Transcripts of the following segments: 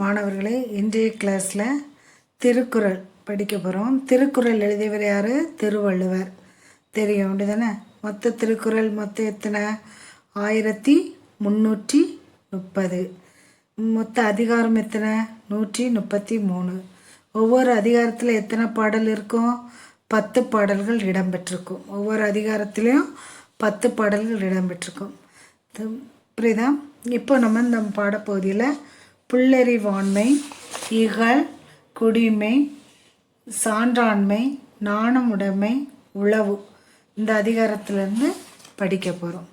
மாணவர்களே இன்றைய கிளாஸில் திருக்குறள் படிக்க போகிறோம் திருக்குறள் எழுதியவர் யார்? திருவள்ளுவர். தெரியும் அப்படிதானே? மொத்த திருக்குறள் மொத்தம் எத்தனை? ஆயிரத்தி முந்நூற்றி முப்பது. மொத்த அதிகாரம் எத்தனை? நூற்றி முப்பத்தி மூணு. ஒவ்வொரு அதிகாரத்தில் எத்தனை பாடல் இருக்கும்? பத்து பாடல்கள் இடம்பெற்றிருக்கும். ஒவ்வொரு அதிகாரத்துலேயும் பத்து பாடல்கள் இடம்பெற்றிருக்கும். புரியுதா? இப்போ நம்ம இந்த பாடப்பகுதியில் புல்லறிவாண்மை இகழ் குடிமை சான்றாண்மை நாணமுடைமை உளவு. இந்த அதிகாரத்திலேருந்து படிக்க போகிறோம்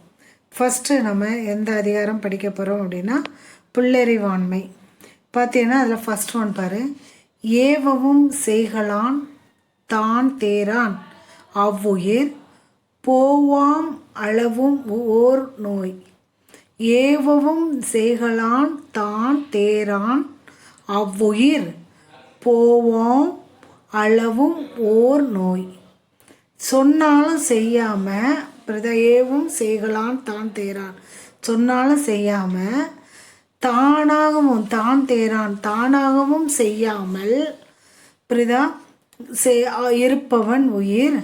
ஃபஸ்ட்டு நம்ம எந்த அதிகாரம் படிக்க போகிறோம் அப்படின்னா புல்லறிவாண்மை. பார்த்தீங்கன்னா அதில் ஃபஸ்ட் ஒன் பாரு. ஏவவும் செய்கலான் தான் தேரான். அவ்வுயிர் போவாம் அளவும் ஓர் நோய். ஏவவும் செய்களான் தான் தேரான் அவ்வுயிர் போவோம் அளவும் ஓர் நோய். சொன்னாலும் செய்யாம பிரதையேவும் செய்கலான் தான் தேரான். சொன்னாலும் செய்யாம தானாகவும் தான் தேரான். தானாகவும் செய்யாமல் பிரிதா செய் இருப்பவன் உயிர்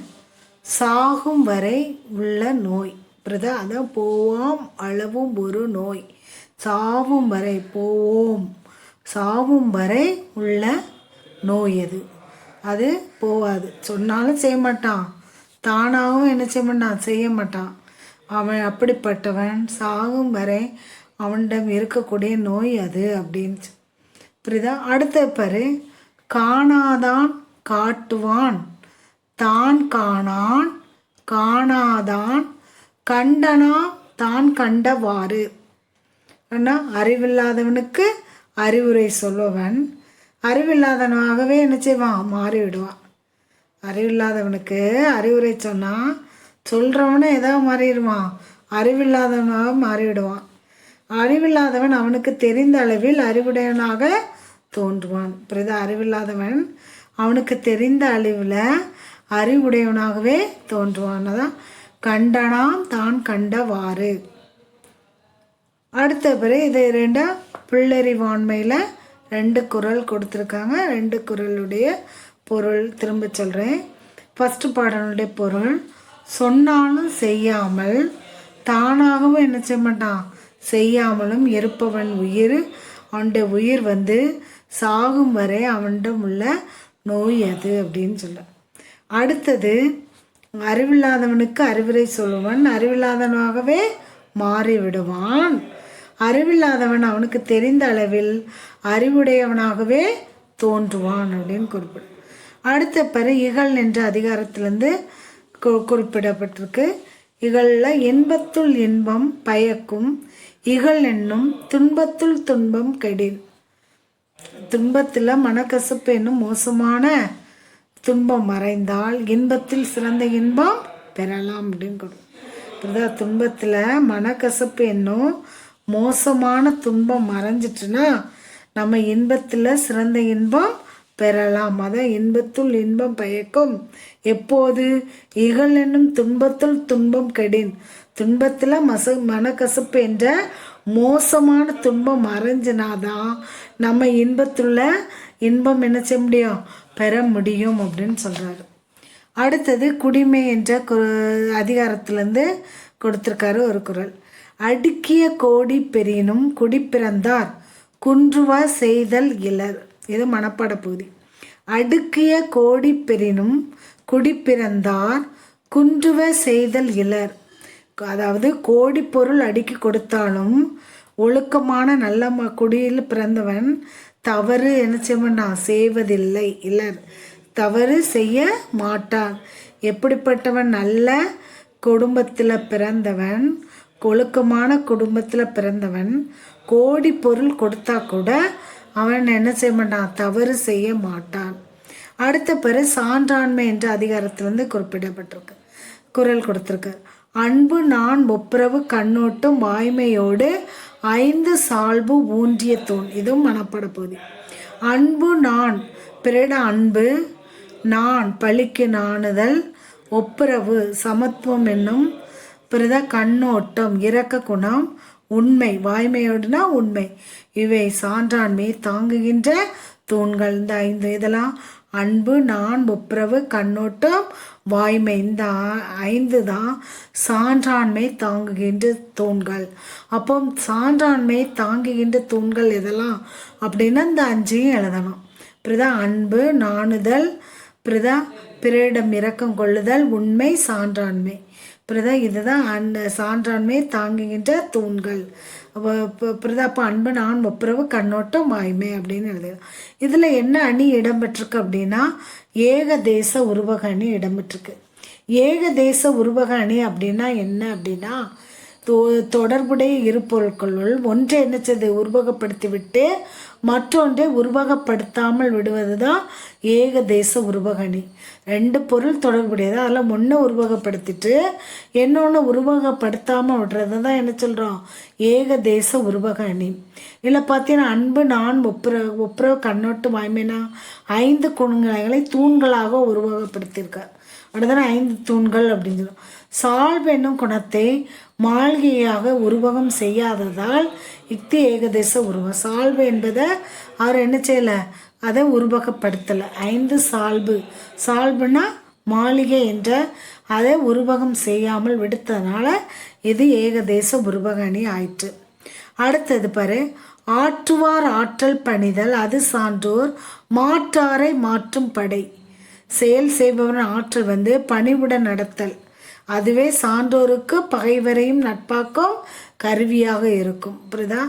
சாகும் வரை உள்ள நோய். பிரதான அதான் போவாம் அளவும் ஒரு நோய். சாவும் வரை போவோம். சாவும் வரை உள்ள நோய் அது. அது போகாது சொன்னாலும் செய்ய மாட்டான். தானாகவும் என்ன செய்ய மாட்டான்? செய்ய மாட்டான். அவன் அப்படிப்பட்டவன். சாகும் வரை அவனிடம் இருக்கக்கூடிய நோய் அது அப்படின்னு புரியுதா அடுத்த பாரு. காணாதான் காட்டுவான். தான் காணான் காணாதான் கண்டனா தான் கண்டவாறு. ஆனால் அறிவில்லாதவனுக்கு அறிவுரை சொல்லுவன் அறிவில்லாதவனாகவே என்ன செய்வான்? மாறிவிடுவான். அறிவில்லாதவனுக்கு அறிவுரை சொன்னால் சொல்கிறவனே ஏதாவது மாறிடுவான். அறிவில்லாதவனாக மாறிவிடுவான். அறிவில்லாதவன் அவனுக்கு தெரிந்த அளவில் அறிவுடையவனாக தோன்றுவான். பிறகு அறிவில்லாதவன் அவனுக்கு தெரிந்த அளவில் அறிவுடையவனாகவே தோன்றுவான். அதான் கண்டனாம் தான் கண்டவாறு. அடுத்த பிறகு இது ரெண்டா பிள்ளறிவாண்மையில் ரெண்டு குறள் கொடுத்துருக்காங்க. ரெண்டு குறளுடைய பொருள் திரும்ப சொல்கிறேன் ஃபஸ்ட்டு பாடலுடைய பொருள் சொன்னாலும் செய்யாமல் தானாகவும் என்ன செய்ய மாட்டான்? செய்யாமலும் இருப்பவன் உயிர் அவனுடைய உயிர் வந்து சாகும் வரை அவனிடம் உள்ள நோய் அது அப்படின்னு சொல்ல. அடுத்தது அறிவில்லாதவனுக்கு அறிவுரை சொல்லுவன். அறிவில்லாதவனாகவே மாறிவிடுவான். அறிவில்லாதவன் அவனுக்கு தெரிந்த அளவில் அறிவுடையவனாகவே தோன்றுவான் அப்படின்னு குறிப்பிடும் அடுத்த பிற இகழ் என்ற அதிகாரத்திலேருந்து கு குறிப்பிடப்பட்டிருக்கு. இகழில் இன்பத்துள் இன்பம் பயக்கும் இகழ் என்னும் துன்பத்துள் துன்பம் கெடின் துன்பத்தில் மனக்கசப்பு என்னும் மோசமான துன்பம் மறைந்தால் இன்பத்தில் சிறந்த இன்பம் பெறலாம் அப்படின்னு கொடு புரியுதா துன்பத்தில் மனக்கசப்பு என்னும் மோசமான துன்பம் மறைஞ்சிட்டுன்னா நம்ம இன்பத்தில் சிறந்த இன்பம் பெறலாம். அதான் இன்பத்துள் இன்பம் பயக்கும் எப்போது? இகழ் என்னும் துன்பத்துள் துன்பம் கெடின். துன்பத்தில் மச மனக்கசப்பு என்ற மோசமான துன்பம் மறைஞ்சினாதான் நம்ம இன்பத்துள்ள இன்பம் என்ன செய்ய முடியும்? பெற முடியும் அப்படின்னு சொல்கிறாரு அடுத்தது குடிமை என்ற கு அதிகாரத்திலேருந்து கொடுத்துருக்காரு ஒரு குறள் அடுக்கிய கோடி பெரினும் குடிப்பிறந்தார் குன்றுவா செய்தல் இலர். இது மனப்பாட பகுதி. அடுக்கிய கோடி பெரினும் குடிப்பிறந்தார் குன்றுவ செய்தல் இலர். அதாவது கோடி பொருள் அடுக்கி கொடுத்தாலும் ஒழுக்கமான நல்ல ம குடியில் பிறந்தவன் தவறு என்ன செய்ய செய்வதில்லை. இல்லை தவறு செய்ய மாட்டான் எப்படிப்பட்டவன் நல்ல குடும்பத்தில் பிறந்தவன் ஒழுக்கமான குடும்பத்தில் பிறந்தவன் கோடி பொருள் கொடுத்தா கூட அவன் என்ன செய்ய மாட்டான் தவறு செய்ய மாட்டான். அடுத்த பிற சான்றாண்மை என்ற அதிகாரத்திலிருந்து குறிப்பிடப்பட்டிருக்கு. குரல் கொடுத்துருக்கு. அன்பு நான் ஒப்புரவு கண்ணோட்டம் வாய்மையோடு ஐந்து சால்பு ஊன்றிய தூண். இதுவும் மனப்பட பகுதி அன்பு நான் பிறட அன்பு நான் பழிக்கு நாணுதல் ஒப்புரவு சமத்துவம் என்னும் பிறத கண்ணோட்டம் இரக்க குணம் உண்மை வாய்மையோடுனா உண்மை. இவை சான்றாண்மை தாங்குகின்ற தூண்கள் இந்த ஐந்து இதெல்லாம் அன்பு நான் ஒப்புரவு கண்ணோட்டம் வாய்மை. இந்த ஐந்து தான் சான்றாண்மை தாங்குகின்ற தூண்கள். அப்போ சான்றாண்மை தாங்குகின்ற தூண்கள் எதெல்லாம்? அப்படின்னா இந்த அஞ்சையும் எழுதணும். பிரதா அன்பு நாணுதல். பிறதா பிறரிடம் இரக்கம் கொள்ளுதல் உண்மை சான்றாண்மை. பிறதா இதுதான் அந்த சான்றாண்மை தாங்குகின்ற தூண்கள். அப்போ அன்பன் ஆண் அன்பு நான் ஒப்புரவு கண்ணோட்டம் வாய்மை அப்படின்னு எழுதலாம் இதில் என்ன அணி இடம்பெற்றிருக்கு அப்படின்னா ஏக தேச உருவக அணி இடம்பெற்றிருக்கு. ஏக தேச உருவக அணி அப்படின்னா என்ன அப்படின்னா தொடர்புடைய இரு பொருட்களுள் ஒன்றை என்ன உருவகப்படுத்தி விட்டு மற்றொன்றை உருவகப்படுத்தாமல் விடுவது தான் ஏக தேச உருவகணி. ரெண்டு பொருள் தொடர்புடையது? அதில் ஒன்று உருவகப்படுத்திட்டு இன்னொன்று உருவகப்படுத்தாமல் விடுறது தான் என்ன சொல்கிறோம் ஏக தேச உருவகணி. இதில் பார்த்தீங்கன்னா அன்பு நான் ஒப்புர ஒப்புற கண்ணோட்டு வாய்மைனா ஐந்து குணங்களை தூண்களாக உருவகப்படுத்தியிருக்கார். அடுத்தது ஐந்து தூண்கள் அப்படின்னு சொல்லுவோம் சால்வ் என்னும் குணத்தை மாளிகையாக உருவகம் செய்யாததால் யுக்தி ஏகதேச உருவம் சால்வு என்பதை அவர் என்ன செய்யலை? அதை உருவகப்படுத்தலை. ஐந்து சால்பு. சால்புனா மாளிகை என்ற அதை உருவகம் செய்யாமல் விடுத்ததுனால இது ஏகதேச உருவகணி ஆயிற்று. அடுத்தது பாரு. ஆற்றுவார் ஆற்றல் பணிதல் அது சான்றோர் மாற்றாரை மாற்றும் படை. செயல் செய்பவரின் ஆற்றல் வந்து பணிவுடன் நடத்தல். அதுவே சான்றோருக்கு பகைவரையும் நட்பாக்கும் கருவியாக இருக்கும். புரியுதா?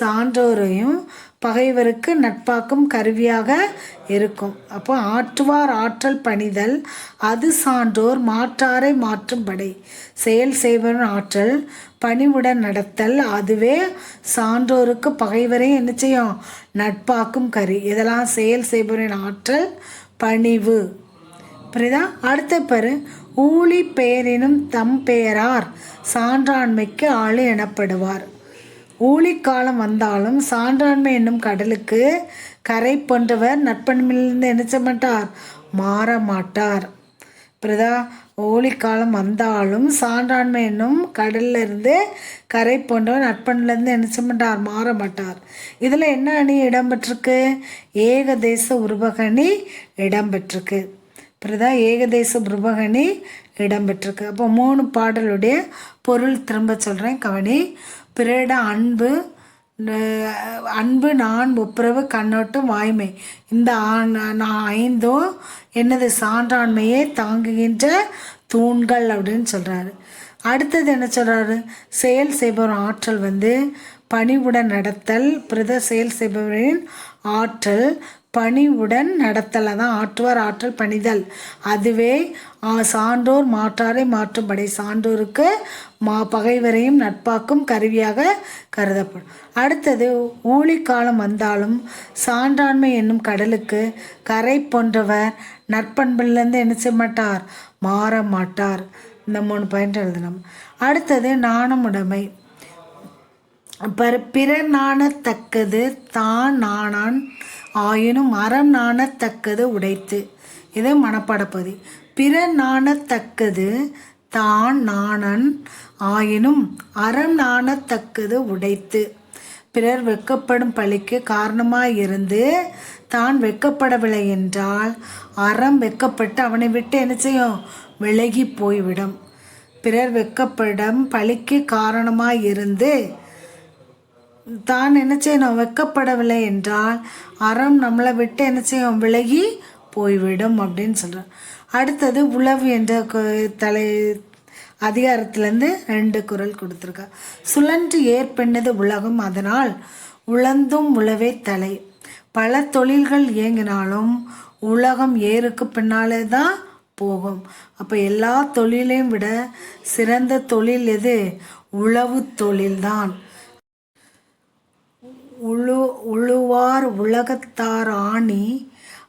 சான்றோரையும் பகைவருக்கு நட்பாக்கும் கருவியாக இருக்கும். அப்போ ஆற்றுவார் ஆற்றல் பணிதல் அது சான்றோர் மாற்றாரை மாற்றும் படை செயல் செய்வன் ஆற்றல் பணிவுடன் நடத்தல் அதுவே சான்றோருக்கு பகைவரை என்ன செய்யும்? நட்பாக்கும் கரு. இதெல்லாம் செயல் செய்பவரின் ஆற்றல் பணிவு. புரியுதா? அடுத்த பெரு. ஊழி பெயரினும் தம் பெயரார் சான்றாண்மைக்கு ஆளு எனப்படுவார். ஊழிக்காலம் வந்தாலும் சான்றாண்மை என்னும் கடலுக்கு கரை போன்றவர் நட்பண்மையிலிருந்து என்ன மாட்டார் மாற மாட்டார் பிரதா ஊழிக்காலம் வந்தாலும் சான்றாண்மை என்னும் கடல்ல இருந்து கரை போன்றவர் நட்பண்லேருந்து நினைச்ச மாட்டார் மாற மாட்டார் இதில் என்ன அணி இடம்பெற்றிருக்கு? ஏகதேச உருவகணி இடம்பெற்றிருக்கு. புரியுதா ஏகதேச உருவகணி இடம்பெற்றிருக்கு. அப்போ மூணு பாடலுடைய பொருள் திரும்ப சொல்கிறேன் கவனி. பிறட அன்பு அன்பு நான் ஒப்புரவு கண்ணோட்டம் வாய்மை. இந்த ஆண் நான் ஐந்தும் என்னது சான்றாண்மையை தாங்குகின்ற தூண்கள் அப்படின்னு சொல்கிறாரு அடுத்தது என்ன சொல்கிறாரு செயல் செய்பவர் ஆற்றல் வந்து பணிவுடன் நடத்தல் பிரத செயல் செய்பவரின் ஆற்றல் பணிவுடன் நடத்தல. தான் ஆற்றுவார் ஆற்றல் பணிதல். அதுவே சான்றோர் மாற்றாரை மாற்றும்படி. சான்றோருக்கு மா பகைவரையும் நட்பாக்கும் கருவியாக கருதப்படும். அடுத்தது ஊழிக்காலம் வந்தாலும் சான்றாண்மை என்னும் கடலுக்கு கரை போன்றவர் நற்பண்பிலிருந்து என்ன செய்ய மாட்டார்? மாற மாட்டார். இந்த மூணு பாயிண்ட் எழுதணும். அடுத்தது நாணமுடைமை பர பிறர் நாணத்தக்கது தான் நாணான் ஆயினும் அறம் நாணத்தக்கது உடைத்து. இது மனப்படப்பதி பிறர் நாணத்தக்கது தான் நாணன் ஆயினும் அறம் நாணத்தக்கது உடைத்து. பிறர் வெக்கப்படும் பழிக்கு காரணமாக இருந்து தான் வெட்கப்படவில்லை என்றால் அறம் வெட்கப்பட்டு அவனை விட்டு என்ன செய்யும்? விலகி போய்விடும். பிறர் வெட்கப்படும் பழிக்கு காரணமாயிருந்து தான் என்ன செய்யணும் வைக்கப்படவில்லை என்றால் அறம் நம்மளை விட்டு என்ன செய்யும்? விலகி போய்விடும் அப்படின்னு சொல்கிறேன் அடுத்தது உளவு என்ற தலை அதிகாரத்திலேருந்து ரெண்டு குரல் கொடுத்துருக்கா சுழன்று ஏற்பெண்ணது உலகம் அதனால் உழந்தும் உழவே தலை. பல தொழில்கள் இயங்கினாலும் உலகம் ஏருக்கு பின்னாலே தான் போகும். அப்போ எல்லா தொழிலையும் விட சிறந்த தொழில் எது? உழவு தொழில்தான். உழுவார் உலகத்தார் ஆணி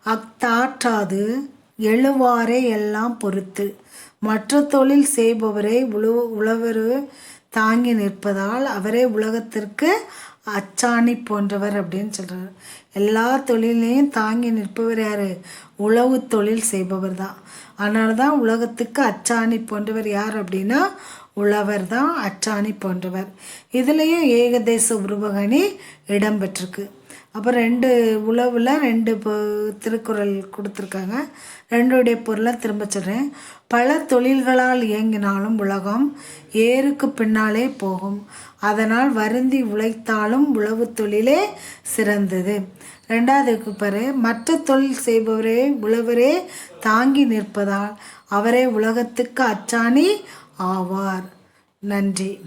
அத்தாற்றாது எழுவாரே எல்லாம் பொறுத்து. மற்ற தொழில் செய்பவரை உழு உழவர் தாங்கி நிற்பதால் அவரே உலகத்திற்கு அச்சாணி போன்றவர் அப்படின்னு சொல்கிறார் எல்லா தொழிலையும் தாங்கி நிற்பவர் யார்? உழவு தொழில் செய்பவர் தான். அதனால தான் உலகத்துக்கு அச்சாணி போன்றவர் யார் அப்படின்னா உழவர் தான் அச்சாணி போன்றவர். இதுலேயும் ஏகதேச உருவகணி இடம்பெற்றிருக்கு. அப்புறம் ரெண்டு உழவில் ரெண்டு திருக்குறள் கொடுத்துருக்காங்க. ரெண்டுடைய பொருளை திரும்ப சொல்கிறேன் பல தொழில்களால் இயங்கினாலும் உலகம் ஏருக்கு பின்னாலே போகும். அதனால் வருந்தி உழைத்தாலும் உழவு தொழிலே சிறந்தது. ரெண்டாவதுக்கு பாரு. மற்ற தொழில் செய்பவரே உழவரே தாங்கி நிற்பதால் அவரே உலகத்துக்கு அச்சாணி ஆவார். நன்றி.